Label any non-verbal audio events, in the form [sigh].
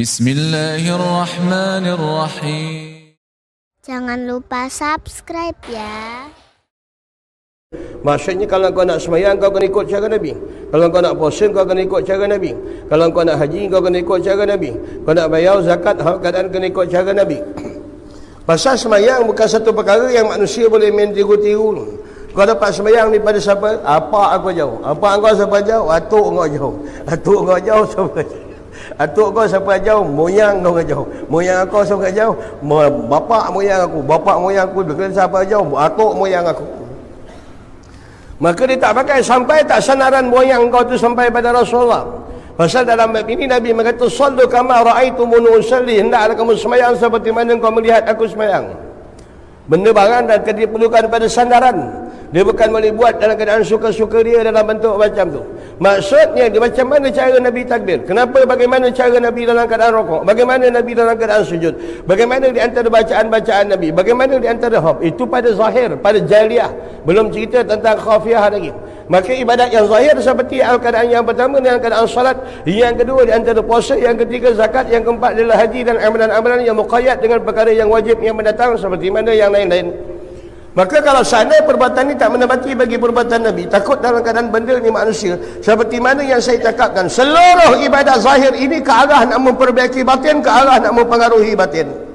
Bismillahirrahmanirrahim. Jangan lupa subscribe ya. Maksudnya kalau kau nak semayang kau kena ikut cara Nabi. Kalau kau nak puasa kau kena ikut cara Nabi. Kalau kau nak haji kau kena ikut cara Nabi. Kau nak bayar zakat hal keadaan kena ikut cara Nabi. [coughs] Pasal semayang bukan satu perkara yang manusia boleh main tiru-tiru. Kau dapat semayang daripada siapa? Apa aku jauh? Apa engkau siapa jauh? Atuk engkau jauh. Atuk engkau jauh siapa jauh? Atuk kau siapa jauh? Moyang kau jauh. Moyang kau siapa jauh? Bapak moyang aku. Bapak moyang aku. Dengan siapa jauh? Atuk moyang aku. Maka dia tak pakai sampai tak sanaran moyang kau tu sampai pada Rasulullah. Pasal dalam bab ini Nabi mengatakan sallu kama ra'aitumuni usalli hendaklah kamu semayang seperti mana kau melihat aku semayang. Benda barang dan diperlukan pada sandaran. Dia bukan boleh buat dalam keadaan suka-suka dia dalam bentuk macam tu. Maksudnya dia macam mana cara Nabi takbir? Kenapa bagaimana cara Nabi dalam keadaan rokok? Bagaimana Nabi dalam keadaan sujud? Bagaimana di antara bacaan-bacaan Nabi? Bagaimana di antara hab? Itu pada zahir, pada jaliah. Belum cerita tentang khafiah lagi. Maka ibadat yang zahir seperti keadaan yang pertama dengan keadaan salat, yang kedua di antara puasa, yang ketiga zakat, yang keempat adalah haji dan amalan-amalan yang muqayyad dengan perkara yang wajib yang mendatang seperti mana yang lain-lain. Maka kalau sana perbuatan ini tak menepati bagi perbuatan Nabi, takut dalam keadaan benda ni manusia, seperti mana yang saya cakapkan, seluruh ibadat zahir ini ke arah nak memperbaiki batin, ke arah nak mempengaruhi batin.